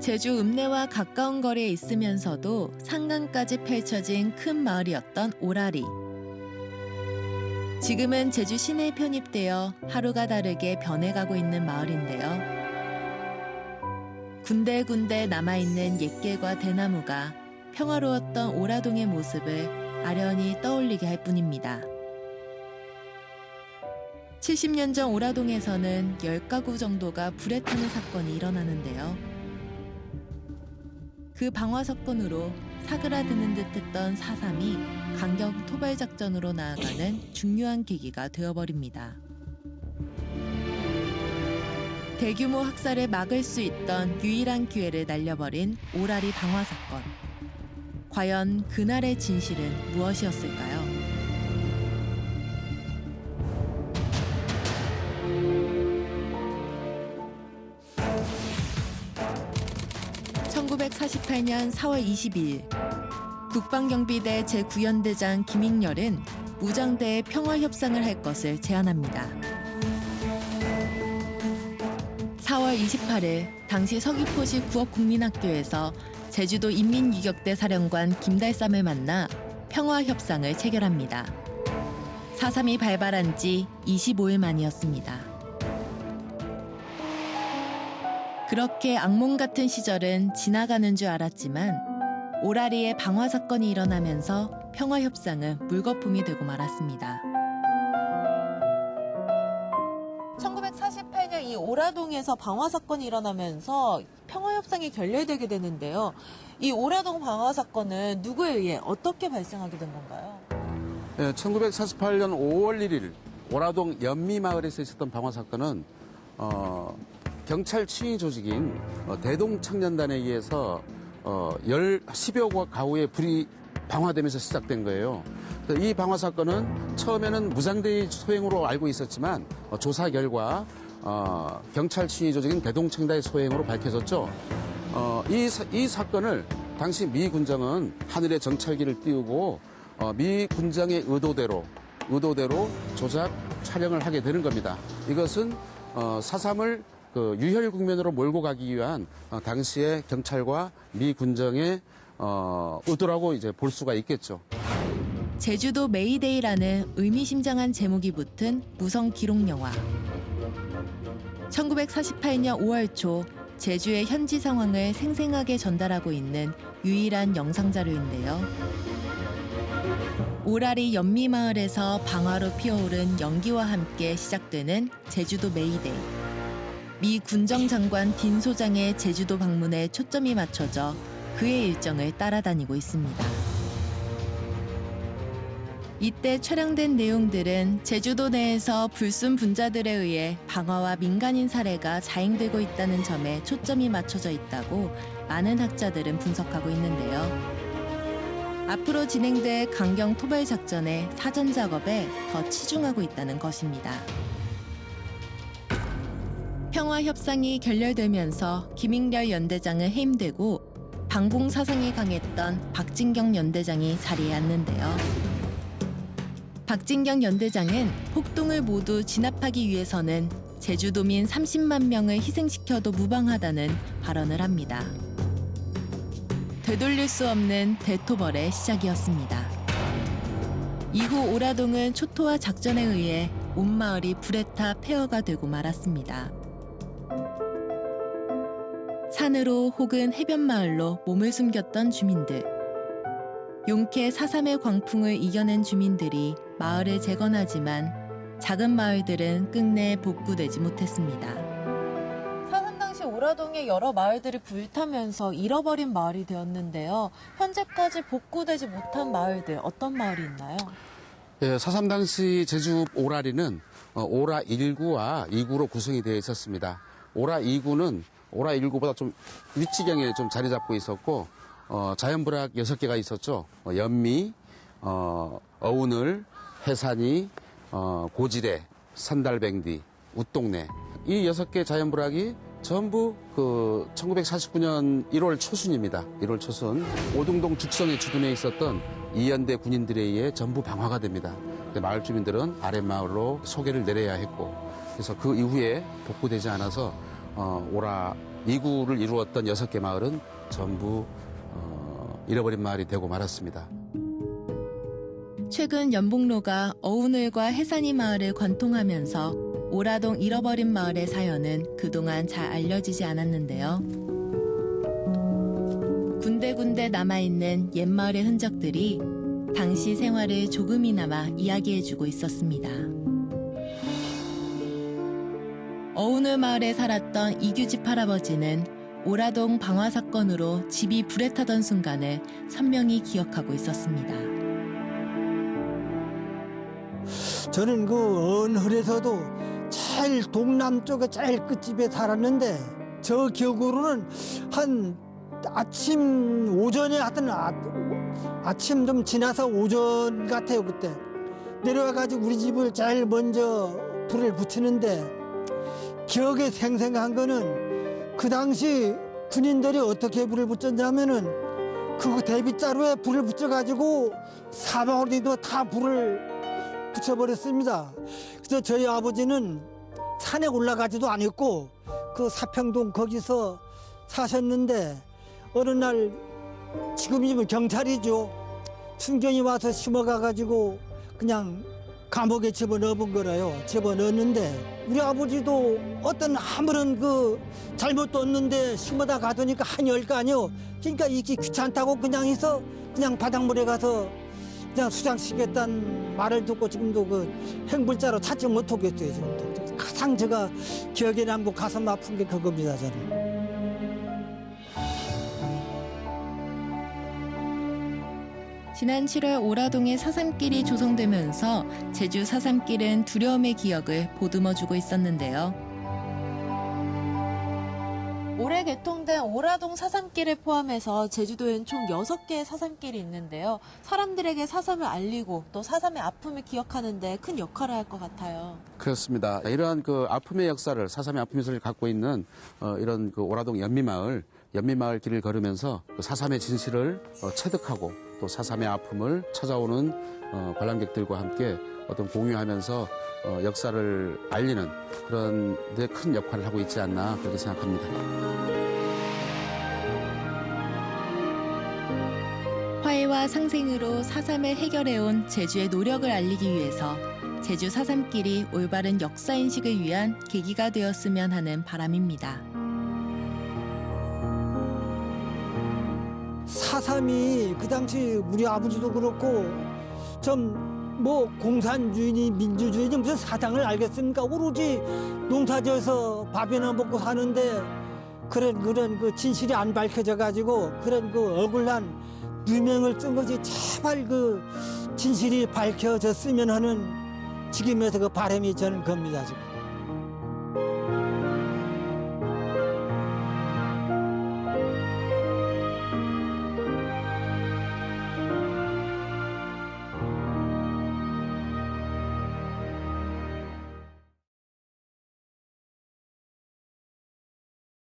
제주 읍내와 가까운 거리에 있으면서도 산간까지 펼쳐진 큰 마을이었던 오라리. 지금은 제주 시내에 편입되어 하루가 다르게 변해가고 있는 마을인데요. 군데군데 남아있는 옛길과 대나무가 평화로웠던 오라동의 모습을 아련히 떠올리게 할 뿐입니다. 70년 전 오라동에서는 10가구 정도가 불에 타는 사건이 일어나는데요. 그 방화 사건으로 사그라드는 듯했던 4.3이 강경 토발 작전으로 나아가는 중요한 계기가 되어버립니다. 대규모 학살을 막을 수 있던 유일한 기회를 날려버린 오라리 방화 사건. 과연 그날의 진실은 무엇이었을까요? (1948년 4월 22일) 국방경비대 제9연대장 김익렬은 무장대에 평화 협상을 할 것을 제안합니다. 4월 28일 당시 서귀포시 구업국민학교에서 제주도 인민유격대 사령관 김달삼을 만나 평화 협상을 체결합니다. 4.3이 발발한 지 25일 만이었습니다. 그렇게 악몽 같은 시절은 지나가는 줄 알았지만 오라리의 방화 사건이 일어나면서 평화 협상은 물거품이 되고 말았습니다. 1948년 이 오라동에서 방화 사건이 일어나면서 평화 협상이 결렬되게 되는데요. 이 오라동 방화 사건은 누구에 의해 어떻게 발생하게 된 건가요? 예, 1948년 5월 1일 오라동 연미마을에서 있었던 방화 사건은 어, 경찰 추인 조직인 어, 대동청년단에 의해서 어, 열 10여 가구의 불이 방화되면서 시작된 거예요. 이 방화 사건은 처음에는 무장대의 소행으로 알고 있었지만 어, 조사 결과 어, 경찰 추인 조직인 대동청단의 소행으로 밝혀졌죠. 어, 이, 사, 이 사건을 당시 미 군정은 하늘에 정찰기를 띄우고 어, 미 군정의 의도대로 의도대로 조작 촬영을 하게 되는 겁니다. 이것은 어, 사삼을 그 유혈 국면으로 몰고 가기 위한 어, 당시의 경찰과 미 군정의 어, 의도라고 이제 볼 수가 있겠죠. 제주도 메이데이라는 의미심장한 제목이 붙은 무성 기록 영화. 1948년 5월 초 제주의 현지 상황을 생생하게 전달하고 있는 유일한 영상 자료인데요. 오라리 연미마을에서 방화로 피어오른 연기와 함께 시작되는 제주도 메이데이. 미 군정장관 딘 소장의 제주도 방문에 초점이 맞춰져 그의 일정을 따라다니고 있습니다. 이때 촬영된 내용들은 제주도 내에서 불순 분자들에 의해 방화와 민간인 사례가 자행되고 있다는 점에 초점이 맞춰져 있다고 많은 학자들은 분석하고 있는데요. 앞으로 진행될 강경 토벌 작전의 사전 작업에 더 치중하고 있다는 것입니다. 평화 협상이 결렬되면서 김익렬 연대장은 해임되고 방공 사상이 강했던 박진경 연대장이 자리에 앉는데요. 박진경 연대장은 폭동을 모두 진압하기 위해서는 제주도민 30만 명을 희생시켜도 무방하다는 발언을 합니다. 되돌릴 수 없는 대토벌의 시작이었습니다. 이후 오라동은 초토화 작전에 의해 온 마을이 불에 타 폐허가 되고 말았습니다. 산으로 혹은 해변 마을로 몸을 숨겼던 주민들. 용케 사삼의 광풍을 이겨낸 주민들이 마을을 재건하지만 작은 마을들은 끝내 복구되지 못했습니다. 사삼 당시 오라동의 여러 마을들이 불타면서 잃어버린 마을이 되었는데요. 현재까지 복구되지 못한 마을들 어떤 마을이 있나요? 예, 사삼 당시 제주 오라리는 어, 오라 1구와 2구로 구성이 되어 있었습니다. 오라 2구는 오라 1구보다 좀 위치경에 좀 자리 잡고 있었고 어, 자연불악 6개가 있었죠. 어, 연미, 어, 어운을, 해산이, 어, 고지대, 산달뱅디, 웃동네 이 6개 자연불악이 전부 그 1949년 1월 초순입니다. 1월 초순 오등동 죽성에 주둔해 있었던 이연대 군인들에 의해 전부 방화가 됩니다. 마을 주민들은 아랫마을로 소개를 내려야 했고 그래서 그 이후에 복구되지 않아서 어, 오라 2구를 이루었던 여섯 개 마을은 전부 어, 잃어버린 마을이 되고 말았습니다. 최근 연복로가 어운을과 해산이 마을을 관통하면서 오라동 잃어버린 마을의 사연은 그동안 잘 알려지지 않았는데요. 군데군데 남아있는 옛마을의 흔적들이 당시 생활을 조금이나마 이야기해주고 있었습니다. 어운을 마을에 살았던 이규집 할아버지는 오라동 방화 사건으로 집이 불에 타던 순간을 선명히 기억하고 있었습니다. 저는 그 언hul에서도 제일 동남쪽에 제일 끝집에 살았는데 저 기억으로는 한 아침 오전에 하여튼 아, 아침 좀 지나서 오전 같아요 그때 내려와가지고 우리 집을 제일 먼저 불을 붙이는데 기억에 생생한 거는 그 당시 군인들이 어떻게 불을 붙였냐면은 그 대빗자루에 불을 붙여가지고 사방으로도 다 불을 붙여버렸습니다. 그래서 저희 아버지는 산에 올라가지도 않았고 그 사평동 거기서 사셨는데 어느 날 지금 이면 경찰이죠. 순경이 와서 심어가가지고 그냥 감옥에 집어넣은 거라요. 집어넣었는데 우리 아버지도 어떤 아무런 그 잘못도 없는데 심어다 가더니까 한열 가니요. 그러니까 이게 귀찮다고 그냥 해서 그냥 바닷물에 가서 그냥 수장시켰다는 말을 듣고 지금도 그 행불자로 찾지 못하겠어요 지금도 가장 제가 기억에 남고 가슴 아픈 게 그겁니다 저는 지난 7월 오라동의 사삼길이 조성되면서 제주 사삼길은 두려움의 기억을 보듬어주고 있었는데요. 올해 개통된 오라동 사삼길을 포함해서 제주도엔 총 6개의 사삼길이 있는데요. 사람들에게 사삼을 알리고 또 사삼의 아픔을 기억하는 데 큰 역할을 할 것 같아요. 그렇습니다. 이러한 그 아픔의 역사를 사삼의 아픔의 역사를 갖고 있는 어, 이런 그 오라동 연미마을 연미마을 길을 걸으면서 그 사삼의 진실을 어, 체득하고 또 사삼의 아픔을 찾아오는 어, 관람객들과 함께 어떤 공유하면서 어, 역사를 알리는 그런 데 큰 역할을 하고 있지 않나 그렇게 생각합니다. 화해와 상생으로 사삼을 해결해온 제주의 노력을 알리기 위해서 제주 사삼길이 올바른 역사 인식을 위한 계기가 되었으면 하는 바람입니다. 사삼이 그 당시 우리 아버지도 그렇고 좀 뭐 공산주의니 민주주의니 무슨 사상을 알겠습니까 오로지 농사지어서 밥이나 먹고 사는데 그런 그런 그 진실이 안 밝혀져 가지고 그런 그 억울한 누명을 쓴 거지 제발 그 진실이 밝혀졌으면 하는 지금에서 그 바람이 저는 겁니다 지금.